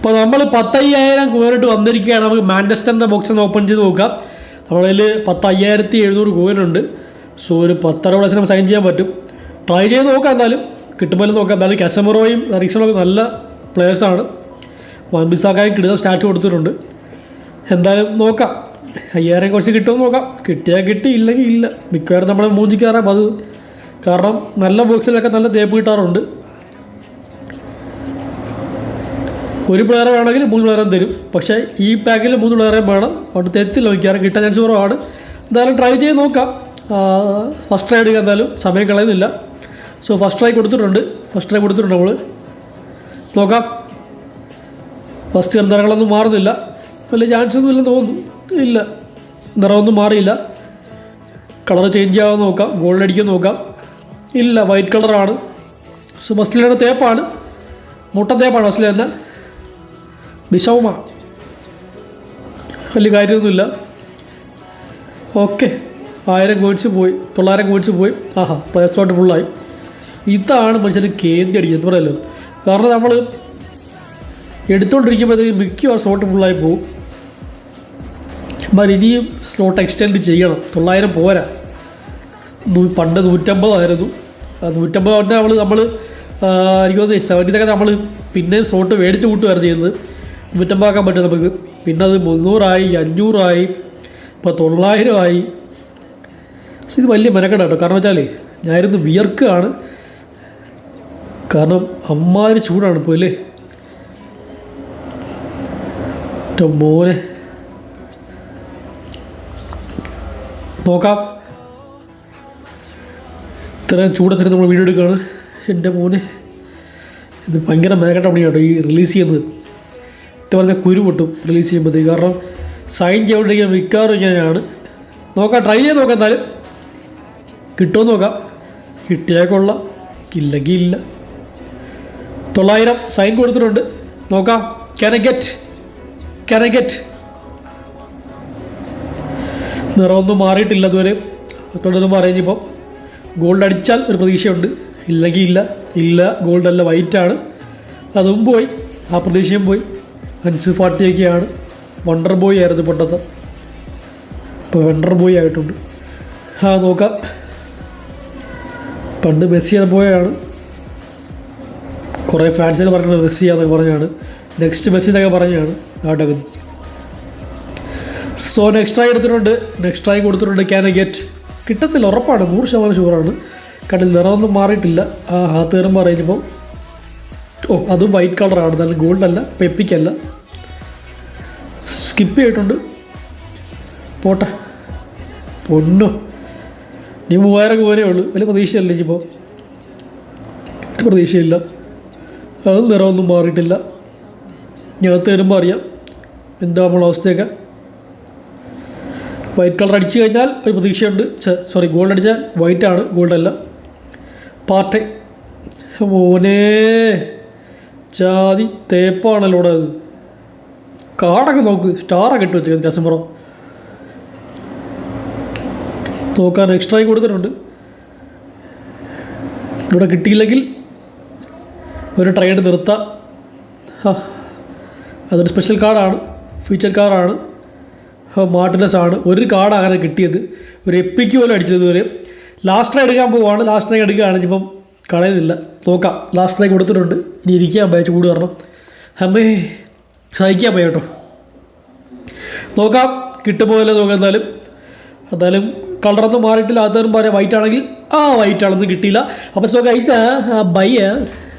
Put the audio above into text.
അപ്പോൾ നമ്മൾ പത്തയ്യായിരം കോയിനിട്ട് വന്നിരിക്കുകയാണ്. നമുക്ക് മാഞ്ചസ്റ്ററിന്റെ ബോക്സ് ഒന്ന് ഓപ്പൺ ചെയ്ത് നോക്കാം. നമ്മളതിൽ പത്തയ്യായിരത്തി എഴുന്നൂറ് കോയിനുണ്ട്. സോ ഒരു പത്തര പ്ലസ് നമുക്ക് സൈൻ ചെയ്യാൻ പറ്റും. ട്രൈ ചെയ്ത് നോക്കാം എന്തായാലും. കിട്ടുമ്പോൾ നോക്കാം. എന്തായാലും കസമറോയും റീക്ഷണൊക്കെ നല്ല പ്ലേയേഴ്സാണ് വൻബിസാക്കായും കിട്ടുന്ന സ്റ്റാറ്റ് കൊടുത്തിട്ടുണ്ട്. എന്തായാലും നോക്കാം. അയ്യായിരം കുറച്ച് കിട്ടുമെന്ന് നോക്കാം. കിട്ടിയാൽ കിട്ടി ഇല്ലെങ്കിൽ ഇല്ല. മിക്കവാറും നമ്മുടെ മൂഞ്ചിക്കാറാം അത് കാരണം നല്ല ബോക്സിലൊക്കെ നല്ല തേപ്പ് കിട്ടാറുണ്ട്. ഒരു പ്ലെയർ വേണമെങ്കിൽ മൂന്ന് പ്ലെയറും തരും. പക്ഷേ ഈ പാക്കിൽ മൂന്ന് പ്ലെയറേയും വേണം. അതുകൊണ്ട് തെറ്റില്ല മിക്കവാറും കിട്ടാൻ ചാൻസ് കുറവാണ്. എന്തായാലും ട്രൈ ചെയ്ത് നോക്കാം. ഫസ്റ്റ് ട്രൈ എടുക്കുക എന്തായാലും. സമയം കളയുന്നില്ല. സോ ഫസ്റ്റ് ട്രൈ കൊടുത്തിട്ടുണ്ട്. ഫസ്റ്റ് ട്രൈ കൊടുത്തിട്ടുണ്ട് നമ്മൾ നോക്കാം. ഫസ്റ്റ് നിറങ്ങളൊന്നും മാറുന്നില്ല. വലിയ ചാൻസ് ഒന്നും ഇല്ലെന്ന് തോന്നുന്നു. ഇല്ല. നിറമൊന്നും മാറിയില്ല. കളർ ചേഞ്ച് ആവാൻ നോക്കാം. ഗോൾഡ് അടിക്കാൻ നോക്കാം. ഇല്ല വൈറ്റ് കളറാണ് സോ മസ്ലിയുടെ തേപ്പാണ് മുട്ട തേപ്പാണ് മസ്ലി തന്നെ ബിഷൗമ വലിയ കാര്യമൊന്നുമില്ല. ഓക്കെ. ആയിരം കോയിൻസ് പോയി. തൊള്ളായിരം കോയിൻസ് പോയി. ആഹാ പ്ലേ സ്ലോട്ട് ഫുള്ളായി. ഇതാണ് മനുഷ്യർ കേന്ദ്ര അടിക്കുന്നത് പറയല്ലോ കാരണം നമ്മൾ എടുത്തുകൊണ്ടിരിക്കുമ്പോഴത്തേക്ക് മിക്കവാറും സ്ലോട്ട് ഫുള്ളായി പോകും എന്നാൽ ഇനിയും സ്ലോട്ട് എക്സ്റ്റെൻഡ് ചെയ്യണം. തൊള്ളായിരം പോരാ. പണ്ട് നൂറ്റമ്പതായിരുന്നു. നൂറ്റമ്പത് പറഞ്ഞാൽ നമ്മൾ നമ്മൾ എനിക്ക് തോന്നുന്നു സെവന്റീനൊക്കെ നമ്മൾ പിന്നെ സ്ലോട്ട് മേടിച്ച് കൂട്ടുകയായിരുന്നു ചെയ്യുന്നത്. നൂറ്റമ്പതാക്കാൻ പറ്റും നമുക്ക് പിന്നെ അത് മുന്നൂറായി അഞ്ഞൂറായി ഇപ്പോൾ തൊള്ളായിരമായി. പക്ഷെ ഇത് വലിയ മെനക്കെട കേട്ടോ. കാരണം വെച്ചാൽ ഞാനിരുന്ന് വിയർക്കുകയാണ്. കാരണം അമ്മാതിരി ചൂടാണ് ഇപ്പോൾ അല്ലേ? മോനെ. നോക്കാം. ഇത്രയും ചൂടത്തിന് നമ്മൾ വീഡിയോ എടുക്കുകയാണ്. എന്റെ മോനെ. ഇത് ഭയങ്കര മേഘട്ട പണിയാണ് ഈ റിലീസ് ചെയ്യുന്നത്. ഇത് പറഞ്ഞാൽ കുരു പൊട്ടും റിലീസ് ചെയ്യുമ്പോഴത്തേക്ക്. കാരണം സൈൻ ചെയ്തുകൊണ്ടിരിക്കാൻ മിക്കവാറും ഇങ്ങനെയാണ്. നോക്കാം ട്രൈ ചെയ്ത് നോക്കാം എന്നാലും കിട്ടുമോ നോക്കാം. കിട്ടിയാൽ കൊള്ളാം ഇല്ലെങ്കിൽ ഇല്ല. തൊള്ളായിരം സൈൻ കൊടുത്തിട്ടുണ്ട്. നോക്കാം ക്യാൻ ഐ നിറമൊന്നും മാറിയിട്ടില്ല ഇതുവരെ. തുടർന്ന് പറയുമ്പോൾ ഗോൾഡ് അടിച്ചാൽ ഒരു പ്രതീക്ഷയുണ്ട്. ഇല്ലെങ്കിൽ ഇല്ല. ഇല്ല ഗോൾഡ് അല്ല വൈറ്റാണ് അതും പോയി. ആ പ്രതീക്ഷയും പോയി. അൻസു ഫാട്ടിയൊക്കെയാണ് വണ്ടർ ബോയ് ആയിരുന്നു പണ്ടത്തെ. ഇപ്പോൾ വണ്ടർ ബോയ് ആയിട്ടുണ്ട്. ആ നോക്കാം. പണ്ട് മെസ്സി പോയാണ്. കുറേ ഫാൻസിന് പറഞ്ഞത് മെസ്സി എന്നൊക്കെ പറഞ്ഞാണ്. നെക്സ്റ്റ് മെസ്സി എന്നൊക്കെ പറഞ്ഞാണ്. നാട്ടകം സോ നെക്സ്റ്റ് ആയി എടുത്തിട്ടുണ്ട്. നെക്സ്റ്റ് ആയി കൊടുത്തിട്ടുണ്ട് ക്യാൻ ഗെറ്റ് കിട്ടത്തില്ല ഉറപ്പാണ്. നൂറ് ശതമാനം ഷുവറാണ് കണ്ണിൽ നിറമൊന്നും മാറിയിട്ടില്ല. ആ ഹാത്ത് കയറുമ്പോൾ അറിയുമ്പോൾ ഓ അത് വൈറ്റ് കളറാണ് നല്ല അല്ല പെപ്പിക്കല്ല സ്കിപ്പ് ചെയ്തിട്ടുണ്ട്. പോട്ടെ. പൊന്നോ. നീ മൂവായിരം പോരേ ഉള്ളൂ. വലിയ പ്രതീക്ഷയല്ല ഇനിയിപ്പോൾ പ്രതീക്ഷയില്ല. അത് നിറമൊന്നും മാറിയിട്ടില്ല. ഞകത്ത് വരുമ്പോൾ അറിയാം. എന്താ നമ്മളെ അവസ്ഥയൊക്കെ. വൈറ്റ് കളർ അടിച്ചു കഴിഞ്ഞാൽ ഒരു പ്രതീക്ഷയുണ്ട്. സോറി ഗോൾഡ് അടിച്ചാൽ വൈറ്റാണ് ഗോൾഡല്ല പാർട്ടി. മോനെ. ജാതി തേപ്പാണല്ലോ ഇവിടെ അത് കാടൊക്കെ നോക്ക് സ്റ്റാറൊക്കെ ഇട്ട് വെച്ചേക്കുന്നത് കസ്റ്റമറോ നോക്കാൻ എക്സ്ട്രായി കൊടുത്തിട്ടുണ്ട്. ഇവിടെ കിട്ടിയില്ലെങ്കിൽ ഒരു ട്രേഡ് നിർത്താം. അതൊരു സ്പെഷ്യൽ കാർഡാണ് ഫീച്ചർ കാർഡാണ് മാർട്ടിനസ് ആണ്. ഒരു കാർഡ് അങ്ങനെ കിട്ടിയത്. ഒരു എപ്പിക്ക് പോലും അടിച്ചത് ഇതുവരെ. ലാസ്റ്റ് എടുക്കാൻ പോവാണ് ലാസ്റ്റ് എടുക്കുകയാണെങ്കിൽ ഇപ്പം കളയുന്നില്ല. നോക്കാം. ലാസ്റ്റ് ട്രൈ കൊടുത്തിട്ടുണ്ട്. ഇനി ഇരിക്കാൻ പോയ കൂടി വരണം അമ്മേ സഹിക്കാൻ പോയ കേട്ടോ. നോക്കാം. കിട്ടുപോലെ നോക്കാം എന്തായാലും. എന്തായാലും കളറൊന്നും മാറിയിട്ടില്ല. അതും പറയാം വൈറ്റ് ആണെങ്കിൽ. ആ വൈറ്റ് ആണെന്ന് കിട്ടിയില്ല. അപ്പോൾ സോ ഗൈസ് ബൈ